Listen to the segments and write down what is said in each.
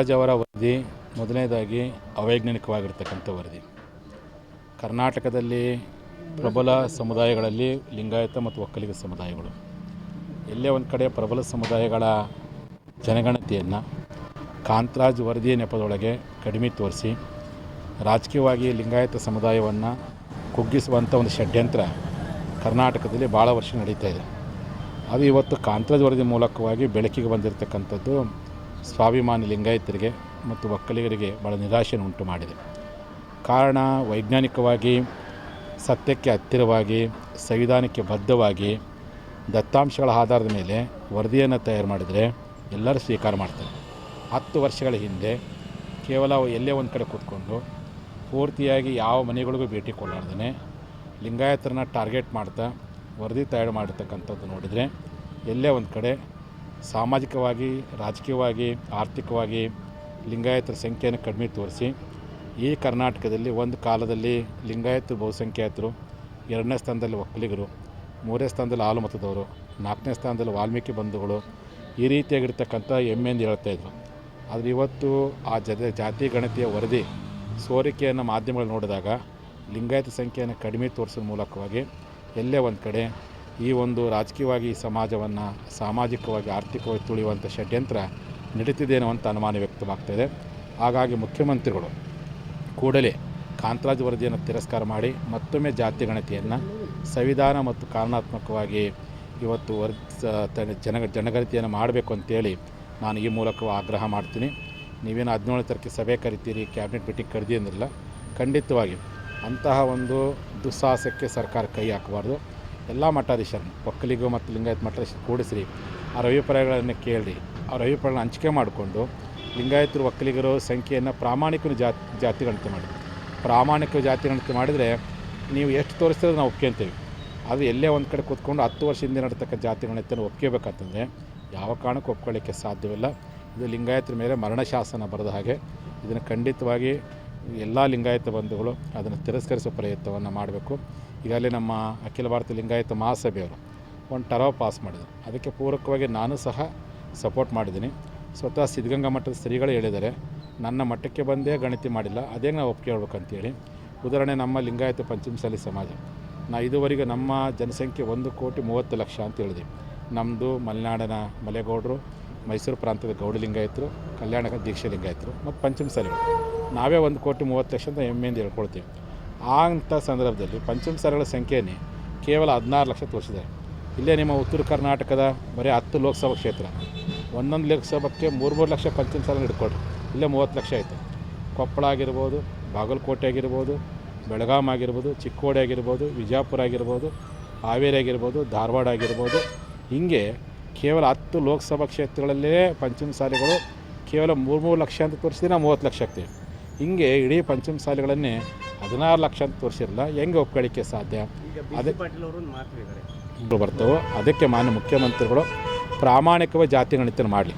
ಕಾಂತರಾಜ್ ಅವರ ವರದಿ ಮೊದಲನೇದಾಗಿ ಅವೈಜ್ಞಾನಿಕವಾಗಿರ್ತಕ್ಕಂಥ ವರದಿ. ಕರ್ನಾಟಕದಲ್ಲಿ ಪ್ರಬಲ ಸಮುದಾಯಗಳಲ್ಲಿ ಲಿಂಗಾಯತ ಮತ್ತು ಒಕ್ಕಲಿಗ ಸಮುದಾಯಗಳು. ಎಲ್ಲೇ ಒಂದು ಕಡೆ ಪ್ರಬಲ ಸಮುದಾಯಗಳ ಜನಗಣತಿಯನ್ನು ಕಾಂತರಾಜ್ ವರದಿಯ ನೆಪದೊಳಗೆ ಕಡಿಮೆ ತೋರಿಸಿ, ರಾಜಕೀಯವಾಗಿ ಲಿಂಗಾಯತ ಸಮುದಾಯವನ್ನು ಕುಗ್ಗಿಸುವಂಥ ಒಂದು ಷಡ್ಯಂತ್ರ ಕರ್ನಾಟಕದಲ್ಲಿ ಭಾಳ ವರ್ಷ ನಡೀತಾ ಇದೆ. ಅದು ಇವತ್ತು ಕಾಂತರಾಜ್ ವರದಿ ಮೂಲಕವಾಗಿ ಬೆಳಕಿಗೆ ಬಂದಿರತಕ್ಕಂಥದ್ದು ಸ್ವಾಭಿಮಾನಿ ಲಿಂಗಾಯತರಿಗೆ ಮತ್ತು ಒಕ್ಕಲಿಗರಿಗೆ ಭಾಳ ನಿರಾಶೆಯನ್ನು ಉಂಟು ಮಾಡಿದೆ. ಕಾರಣ ವೈಜ್ಞಾನಿಕವಾಗಿ, ಸತ್ಯಕ್ಕೆ ಹತ್ತಿರವಾಗಿ, ಸಂವಿಧಾನಕ್ಕೆ ಬದ್ಧವಾಗಿ, ದತ್ತಾಂಶಗಳ ಆಧಾರದ ಮೇಲೆ ವರದಿಯನ್ನು ತಯಾರು ಮಾಡಿದರೆ ಎಲ್ಲರೂ ಸ್ವೀಕಾರ ಮಾಡ್ತಾರೆ. ಹತ್ತು ವರ್ಷಗಳ ಹಿಂದೆ ಕೇವಲ ಎಲ್ಲೇ ಒಂದು ಕಡೆ ಕೂತ್ಕೊಂಡು ಪೂರ್ತಿಯಾಗಿ ಯಾವ ಮನೆಗಳಿಗೂ ಭೇಟಿ ಕೊಡಲಾರ್ದೇ ಲಿಂಗಾಯತರನ್ನ ಟಾರ್ಗೆಟ್ ಮಾಡ್ತಾ ವರದಿ ತಯಾರು ಮಾಡಿರ್ತಕ್ಕಂಥದ್ದು ನೋಡಿದರೆ ಎಲ್ಲೇ ಒಂದು ಕಡೆ ಸಾಮಾಜಿಕವಾಗಿ, ರಾಜಕೀಯವಾಗಿ, ಆರ್ಥಿಕವಾಗಿ ಲಿಂಗಾಯತರ ಸಂಖ್ಯೆಯನ್ನು ಕಡಿಮೆ ತೋರಿಸಿ, ಈ ಕರ್ನಾಟಕದಲ್ಲಿ ಒಂದು ಕಾಲದಲ್ಲಿ ಲಿಂಗಾಯತ ಬಹುಸಂಖ್ಯಾತರು, ಎರಡನೇ ಸ್ಥಾನದಲ್ಲಿ ಒಕ್ಕಲಿಗರು, ಮೂರನೇ ಸ್ಥಾನದಲ್ಲಿ ಹಾಲು ಮತದವರು ನಾಲ್ಕನೇ ಸ್ಥಾನದಲ್ಲಿ ವಾಲ್ಮೀಕಿ ಬಂಧುಗಳು ಈ ರೀತಿಯಾಗಿರ್ತಕ್ಕಂಥ ಹೆಮ್ಮೆಯಿಂದ ಹೇಳ್ತಾಯಿದ್ರು ಆದರೆ ಇವತ್ತು ಆ ಜತೆ ಜಾತಿ, ಗಣತಿಯ ವರದಿ ಸೋರಿಕೆಯನ್ನು ಮಾಧ್ಯಮಗಳು ನೋಡಿದಾಗ ಲಿಂಗಾಯತ ಸಂಖ್ಯೆಯನ್ನು ಕಡಿಮೆ ತೋರಿಸೋ ಮೂಲಕವಾಗಿ ಎಲ್ಲೇ ಒಂದು ಕಡೆ ಈ ಒಂದು ರಾಜಕೀಯವಾಗಿ ಸಮಾಜವನ್ನು ಸಾಮಾಜಿಕವಾಗಿ, ಆರ್ಥಿಕವಾಗಿ ತುಳಿಯುವಂಥ ಷಡ್ಯಂತ್ರ ನಡೀತಿದೇನೋ ಅಂತ ಅನುಮಾನ ವ್ಯಕ್ತವಾಗ್ತಾಯಿದೆ ಹಾಗಾಗಿ ಮುಖ್ಯಮಂತ್ರಿಗಳು ಕೂಡಲೇ ಕಾಂತರಾಜ್ ವರದಿಯನ್ನು ತಿರಸ್ಕಾರ ಮಾಡಿ ಮತ್ತೊಮ್ಮೆ ಜಾತಿ ಗಣತಿಯನ್ನು ಸಂವಿಧಾನ ಮತ್ತು ಕಾರಣಾತ್ಮಕವಾಗಿ ಇವತ್ತು ವರ್ ಜನ, ಜನಗಣತಿಯನ್ನು ಮಾಡಬೇಕು ಅಂತೇಳಿ ನಾನು ಈ ಮೂಲಕ ಆಗ್ರಹ ಮಾಡ್ತೀನಿ. ನೀವೇನು ಹದಿನೇಳನೇ ತಾರೀಕಿಗೆ ಸಭೆ ಕರಿತೀರಿ, ಕ್ಯಾಬಿನೆಟ್ ಮೀಟಿಂಗ್ ಕರೆದಿ ಅಂದ್ರಲ್ಲ ಖಂಡಿತವಾಗಿ ಅಂತಹ ಒಂದು ದುಸ್ಸಾಹಸಕ್ಕೆ ಸರ್ಕಾರ ಕೈ ಹಾಕಬಾರ್ದು. ಎಲ್ಲ ಮಠಾಧೀಶರನ್ನು ಒಕ್ಕಲಿಗೂ ಮತ್ತು ಲಿಂಗಾಯತ ಮಠಾಧೀಶರು ಕೂಡಿಸ್ರಿ. ಅವ್ರ ಅಭಿಪ್ರಾಯಗಳನ್ನು ಕೇಳಿ ಅವ್ರ ಅಭಿಪ್ರಾಯಗಳನ್ನ ಹಂಚಿಕೆ ಮಾಡಿಕೊಂಡು ಲಿಂಗಾಯತರು, ಒಕ್ಕಲಿಗರು ಸಂಖ್ಯೆಯನ್ನು ಪ್ರಾಮಾಣಿಕ ಜಾತಿ ಜಾತಿ ಗಣತಿ ಮಾಡಿ. ಪ್ರಾಮಾಣಿಕ ಜಾತಿ ಗಣತಿ ಮಾಡಿದರೆ ನೀವು ಎಷ್ಟು ತೋರಿಸ್ತೀರೋ ನಾವು ಒಪ್ಕೊಂತೀವಿ. ಅದು ಎಲ್ಲೇ ಒಂದು ಕಡೆ ಕೂತ್ಕೊಂಡು ಹತ್ತು ವರ್ಷ ಹಿಂದೆ ನಡತಕ್ಕ ಜಾತಿ ಗಣತಿಯನ್ನು ಒಪ್ಕೋಬೇಕಂತಂದರೆ ಯಾವ ಕಾರಣಕ್ಕೂ ಒಪ್ಕೊಳ್ಳಿಕ್ಕೆ ಸಾಧ್ಯವಿಲ್ಲ. ಇದು ಲಿಂಗಾಯತರ ಮೇಲೆ ಮರಣ ಶಾಸನ ಬರೆದ ಹಾಗೆ. ಇದನ್ನು ಖಂಡಿತವಾಗಿ ಎಲ್ಲ ಲಿಂಗಾಯತ ಬಂಧುಗಳು ಅದನ್ನು ತಿರಸ್ಕರಿಸುವ ಪ್ರಯತ್ನವನ್ನು ಮಾಡಬೇಕು. ಈಗಾಗಲೇ ನಮ್ಮ ಅಖಿಲ ಭಾರತ ಲಿಂಗಾಯತ ಮಹಾಸಭೆಯವರು ಒಂದು ಟರಾವ್ ಪಾಸ್ ಮಾಡಿದರು. ಅದಕ್ಕೆ ಪೂರಕವಾಗಿ ನಾನು ಸಹ ಸಪೋರ್ಟ್ ಮಾಡಿದ್ದೀನಿ. ಸ್ವತಃ ಸಿದ್ಧಗಂಗಾ ಮಠದ ಶ್ರೀಗಳು ಹೇಳಿದರೆ ನನ್ನ ಮಠಕ್ಕೆ ಬಂದೇ ಗಣತಿ ಮಾಡಿಲ್ಲ, ಅದೇ ನಾವು ಒಪ್ಕೊಳ್ಬೇಕಂತೇಳಿ ಉದಾಹರಣೆ ನಮ್ಮ ಲಿಂಗಾಯತ ಪಂಚಮಸಾಲಿ ಸಮಾಜ. ನಾ ಇದುವರೆಗೆ ನಮ್ಮ ಜನಸಂಖ್ಯೆ ಒಂದು ಕೋಟಿ ಮೂವತ್ತು ಲಕ್ಷ ಅಂತ ಹೇಳಿದ್ವಿ ನಮ್ಮದು ಮಲೆನಾಡಿನ ಮಲೆಗೌಡರು, ಮೈಸೂರು ಪ್ರಾಂತದ ಗೌಡ ಲಿಂಗಾಯತರು, ಕಲ್ಯಾಣ ದೀಕ್ಷೆ ಲಿಂಗಾಯತರು, ಮತ್ತು ಪಂಚಮಸಾಲಿಗಳು. ನಾವೇ ಒಂದು ಕೋಟಿ ಮೂವತ್ತು ಲಕ್ಷ ಅಂತ ಹೆಮ್ಮೆಯಿಂದ ಹೇಳ್ಕೊಳ್ತೀವಿ. ಆ ಅಂಥ ಸಂದರ್ಭದಲ್ಲಿ ಪಂಚಮಸಾಲಿಗಳ ಸಂಖ್ಯೆಯೇ ಕೇವಲ ಹದಿನಾರು ಲಕ್ಷ ತೋರಿಸಿದೆ ಇಲ್ಲೇ ನಿಮ್ಮ ಉತ್ತರ ಕರ್ನಾಟಕದ ಬರೀ ಹತ್ತು ಲೋಕಸಭಾ ಕ್ಷೇತ್ರ. ಒಂದೊಂದು ಲೋಕಸಭಕ್ಕೆ ಮೂರು ಮೂರು ಲಕ್ಷ ಪಂಚಮಸಾರ ಹಿಡ್ಕೊಳ್ರಿ. ಇಲ್ಲೇ ಮೂವತ್ತು ಲಕ್ಷ ಆಯಿತು. ಕೊಪ್ಪಳ ಆಗಿರ್ಬೋದು, ಬಾಗಲಕೋಟೆ ಆಗಿರ್ಬೋದು, ಬೆಳಗಾಂ ಆಗಿರ್ಬೋದು, ಚಿಕ್ಕೋಡಿ ಆಗಿರ್ಬೋದು ವಿಜಯಪುರ ಆಗಿರ್ಬೋದು, ಹಾವೇರಿ ಆಗಿರ್ಬೋದು, ಧಾರವಾಡ ಆಗಿರ್ಬೋದು. ಹೀಗೆ ಕೇವಲ ಹತ್ತು ಲೋಕಸಭಾ ಕ್ಷೇತ್ರಗಳಲ್ಲೇ ಪಂಚಮಸಾಲಿಗಳು ಕೇವಲ ಮೂರು ಮೂರು ಲಕ್ಷ ಅಂತ ತೋರಿಸಿದ್ರೆ ನಾವು ಮೂವತ್ತು ಲಕ್ಷ ಆಗ್ತೀವಿ. ಹಿಂಗೆ ಇಡೀ ಪಂಚಮ ಸಾಲಿಗಳನ್ನೇ ಹದಿನಾರು ಲಕ್ಷ ಅಂತ ತೋರಿಸಿರಲ್ಲ ಹೆಂಗೆ ಒಪ್ಕೊಳ್ಳಿಕ್ಕೆ ಸಾಧ್ಯ? ಅದಕ್ಕೆ ಬರ್ತವೆ. ಅದಕ್ಕೆ ಮಾನ್ಯ ಮುಖ್ಯಮಂತ್ರಿಗಳು ಪ್ರಾಮಾಣಿಕವಾಗಿ ಜಾತಿ ಗಣಿತನ ಮಾಡಲಿ.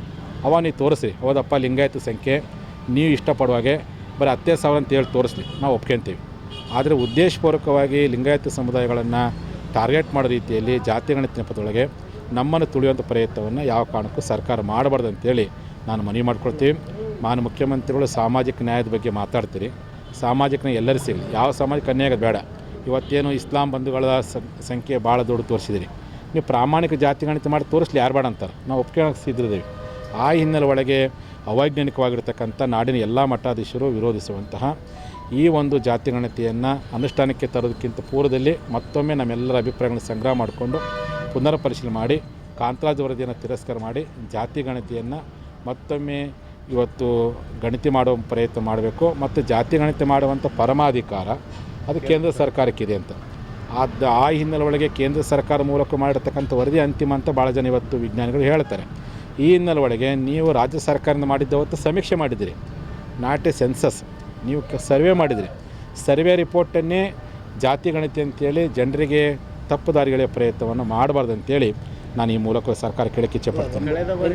ಅವ ನೀವು ತೋರಿಸ್ರಿ ಹೌದಪ್ಪ ಲಿಂಗಾಯತ ಸಂಖ್ಯೆ ನೀವು ಇಷ್ಟಪಡುವಾಗೆ ಬರೀ ಹತ್ತೇ ಸಾವಿರ ಅಂತ ಹೇಳಿ ತೋರಿಸ್ಲಿ ನಾವು ಒಪ್ಕೊಂತೀವಿ. ಆದರೆ ಉದ್ದೇಶಪೂರ್ವಕವಾಗಿ ಲಿಂಗಾಯತ ಸಮುದಾಯಗಳನ್ನು ಟಾರ್ಗೆಟ್ ಮಾಡೋ ರೀತಿಯಲ್ಲಿ ಜಾತಿ ಗಣಿತ ನೆಪದೊಳಗೆ ನಮ್ಮನ್ನು ತುಳಿಯುವಂಥ ಪ್ರಯತ್ನವನ್ನು ಯಾವ ಕಾರಣಕ್ಕೂ ಸರ್ಕಾರ ಮಾಡಬಾರ್ದು ಅಂತೇಳಿ ನಾನು ಮನವಿ ಮಾಡ್ಕೊಳ್ತೀವಿ. ಮಾನ್ಯ ಮುಖ್ಯಮಂತ್ರಿಗಳು ಸಾಮಾಜಿಕ ನ್ಯಾಯದ ಬಗ್ಗೆ ಮಾತಾಡ್ತೀರಿ. ಸಾಮಾಜಿಕ ಎಲ್ಲರೂ ಸಿಗಲಿ ಯಾವ ಸಾಮಾಜಿಕ ಅನ್ಯಾಯ ಬೇಡ. ಇವತ್ತೇನು ಇಸ್ಲಾಂ ಬಂಧುಗಳ ಸಂಖ್ಯೆ ಭಾಳ ದೊಡ್ಡ ತೋರಿಸಿದಿರಿ. ನೀವು ಪ್ರಾಮಾಣಿಕ ಜಾತಿ ಗಣಿತ ಮಾಡಿ ತೋರಿಸ್ಲಿ ಯಾರು ಬೇಡ ಅಂತಾರೆ. ನಾವು ಒಪ್ಕೊಳ್ಳೋಕೆ ಸಿದ್ಧಿದ್ದೀವಿ ಆ ಹಿನ್ನೆಲೆ ಒಳಗೆ ಅವೈಜ್ಞಾನಿಕವಾಗಿರ್ತಕ್ಕಂಥ ನಾಡಿನ ಎಲ್ಲ ಮಠಾಧೀಶರು ವಿರೋಧಿಸುವಂತಹ ಈ ಒಂದು ಜಾತಿ ಗಣತಿಯನ್ನು ಅನುಷ್ಠಾನಕ್ಕೆ ತರೋದಕ್ಕಿಂತ ಪೂರ್ವದಲ್ಲಿ ಮತ್ತೊಮ್ಮೆ ನಮ್ಮೆಲ್ಲರ ಅಭಿಪ್ರಾಯಗಳನ್ನು ಸಂಗ್ರಹ ಮಾಡಿಕೊಂಡು ಪುನರ್ ಪರಿಶೀಲನೆ ಮಾಡಿ, ಕಾಂತರಾಜ್ ವರದಿಯನ್ನು ತಿರಸ್ಕಾರ ಮಾಡಿ ಜಾತಿ ಗಣತಿಯನ್ನು ಮತ್ತೊಮ್ಮೆ ಇವತ್ತು ಗಣತಿ ಮಾಡುವ ಪ್ರಯತ್ನ ಮಾಡಬೇಕು ಮತ್ತು ಜಾತಿ ಗಣತಿ ಮಾಡುವಂಥ ಪರಮಾಧಿಕಾರ ಅದು ಕೇಂದ್ರ ಸರ್ಕಾರಕ್ಕಿದೆ ಅಂತ. ಅದು ಆ ಹಿನ್ನೆಲೆ ಒಳಗೆ ಕೇಂದ್ರ ಸರ್ಕಾರ ಮೂಲಕ ಮಾಡಿರ್ತಕ್ಕಂಥ ವರದಿ ಅಂತಿಮ ಅಂತ ಭಾಳ ಜನ ಇವತ್ತು ವಿಜ್ಞಾನಿಗಳು ಹೇಳ್ತಾರೆ. ಈ ಹಿನ್ನೆಲೆ ಒಳಗೆ ನೀವು ರಾಜ್ಯ ಸರ್ಕಾರದಿಂದ ಮಾಡಿದ್ದ ಹೊತ್ತು ಸಮೀಕ್ಷೆ ಮಾಡಿದಿರಿ. Not a census. ನೀವು ಸರ್ವೆ ಮಾಡಿದಿರಿ. ಸರ್ವೆ ರಿಪೋರ್ಟನ್ನೇ ಜಾತಿ ಗಣತಿ ಅಂತೇಳಿ ಜನರಿಗೆ ತಪ್ಪು ದಾರಿಗಳ ಪ್ರಯತ್ನವನ್ನು ಮಾಡಬಾರ್ದು ಅಂತೇಳಿ ನಾನು ಈ ಮೂಲಕ ಸರ್ಕಾರ ಕೇಳಕ್ಕೆ ಬಾರಿ ಸಿದ್ದರಾಮಯ್ಯ